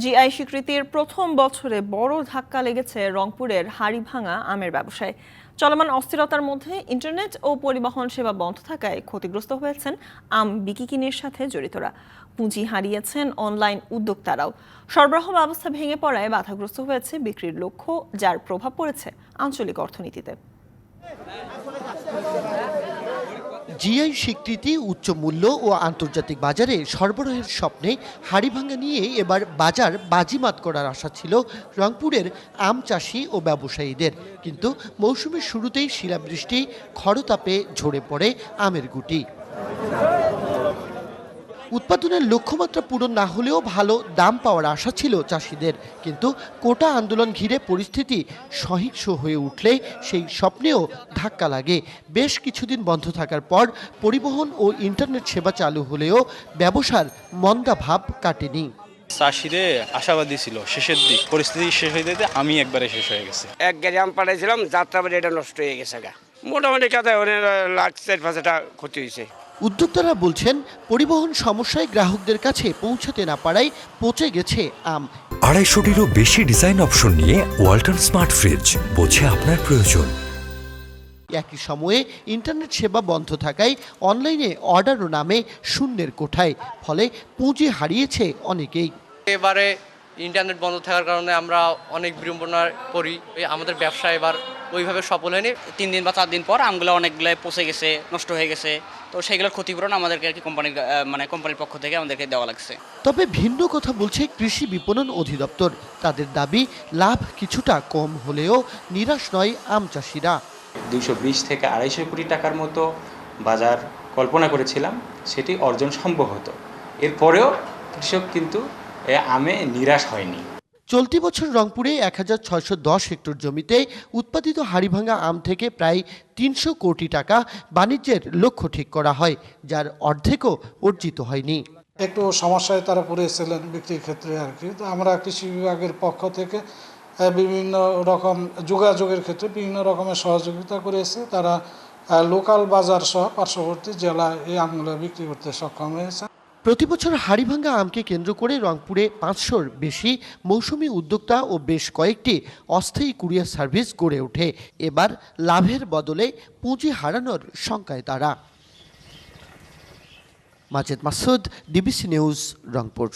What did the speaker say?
GI স্বীকৃতির প্রথম বছরে বড় ধাক্কা লেগেছে রংপুরের হাড়িভাঙা আমের ব্যবসায়। চলমান অস্থিরতার মধ্যে ইন্টারনেট ও পরিবহন সেবা বন্ধ থাকায় ক্ষতিগ্রস্ত হয়েছেন আম বিকিকিনির সাথে জড়িতরা। পুঁজি হারিয়েছেন অনলাইন উদ্যোক্তারাও। সরবরাহ ব্যবস্থা ভেঙে পড়ায় বাধাগ্রস্ত হয়েছে বিক্রির লক্ষ্য, যার প্রভাব পড়েছে আঞ্চলিক অর্থনীতিতে। জিআই স্বীকৃতি, উচ্চ মূল্য ও আন্তর্জাতিক বাজারে সরবরাহের স্বপ্নে হাড়িভাঙ্গা নিয়ে এবার বাজার বাজিমাত করার আশা ছিল রংপুরের আম চাষি ও ব্যবসায়ীদের। কিন্তু মৌসুমের শুরুতেই শিলাবৃষ্টি, খরতাপে ঝরে পড়ে আমের গুটি। উৎপাদনের লক্ষ্যমাত্রা পূরণ না হলেও ভালো দাম পাওয়ার আশা ছিল চাষিদের। কিন্তু কোটা আন্দোলন ঘিরে পরিস্থিতি সহিংস হয়ে উঠলে সেই স্বপ্নেও ধাক্কা লাগে। বেশ কিছুদিন বন্ধ থাকার পর পরিবহন ও ইন্টারনেট সেবা চালু হলেও ব্যবসার মন্দা ভাব কাটেনি। চাষিরে আশাবাদী ছিল শেষের দিক। পরিস্থিতি শেষ হয়ে যেতে আমি একবারে শেষ হয়ে গেছে। এক গাড়ি আম পাঠাইছিলাম যাত্রাবাড়ি এটা নষ্ট হয়ে গেছে গা। মোটামুটি কথা অনেক লাখ চার পাঁচ ক্ষতি হয়েছে। উদ্যোক্তারা বলছেন পরিবহন সমস্যায় গ্রাহকদের কাছে পৌঁছাতে না পারায় পচে গেছে আম। আড়াইশোটিরও বেশি ডিজাইন অপশন নিয়ে ওয়ালটন স্মার্ট ফ্রিজ বোঝে আপনার প্রয়োজন। একই সময়ে ইন্টারনেট সেবা বন্ধ থাকায় অনলাইনে অর্ডারও নামে শূন্যের কোঠায় ফলে পুঁজি হারিয়েছে অনেকেই। এবারে ইন্টারনেট বন্ধ থাকার কারণে আমরা অনেক বিড়ম্বনার পড়ি আমাদের ব্যবসা এবার ওইভাবে সফল হয়নি। তিন দিন বা চার দিন পর আমগুলো অনেকগুলো পচে গেছে নষ্ট হয়ে গেছে। তো সেইগুলোর ক্ষতিপূরণ আমাদেরকে আর কি কোম্পানির মানে কোম্পানির পক্ষ থেকে আমাদেরকে দেওয়া লাগছে। তবে ভিন্ন কথা বলছে কৃষি বিপণন অধিদপ্তর। তাদের দাবি লাভ কিছুটা কম হলেও নিরাশ নয় আম চাষিরা। দুইশো বিশ থেকে আড়াইশো কোটি টাকার মতো বাজার কল্পনা করেছিলাম সেটি অর্জন সম্ভব হতো। এরপরেও কৃষক কিন্তু আমে নিরাশ হয়নি। চলতি বছর রংপুরে এক হাজার ছয়শো দশ হেক্টর জমিতে উৎপাদিত হাড়িভাঙা আম থেকে প্রায় তিনশো কোটি টাকা বাণিজ্যের লক্ষ্য ঠিক করা হয়, যার অর্ধেকও অর্জিত হয়নি। একটু সমস্যায় তারা পড়েছিলেন বিক্রির ক্ষেত্রে আর কি। তো আমরা কৃষি বিভাগের পক্ষ থেকে বিভিন্ন রকম যোগাযোগের ক্ষেত্রে বিভিন্ন রকমের সহযোগিতা করেছে। তারা লোকাল বাজার সহ পার্শ্ববর্তী জেলায় এই আমগুলো বিক্রি করতে সক্ষম হয়েছে। প্রতি বছর হাড়িভাঙ্গা আমকে কেন্দ্র করে রংপুরে পাঁচশোর বেশি মৌসুমি উদ্যোক্তা ও বেশ কয়েকটি অস্থায়ী কুরিয়ার সার্ভিস গড়ে ওঠে। এবার লাভের বদলে পুঁজি হারানোর শঙ্কায় তারা। Majed Masud, DBC news, Rangpur.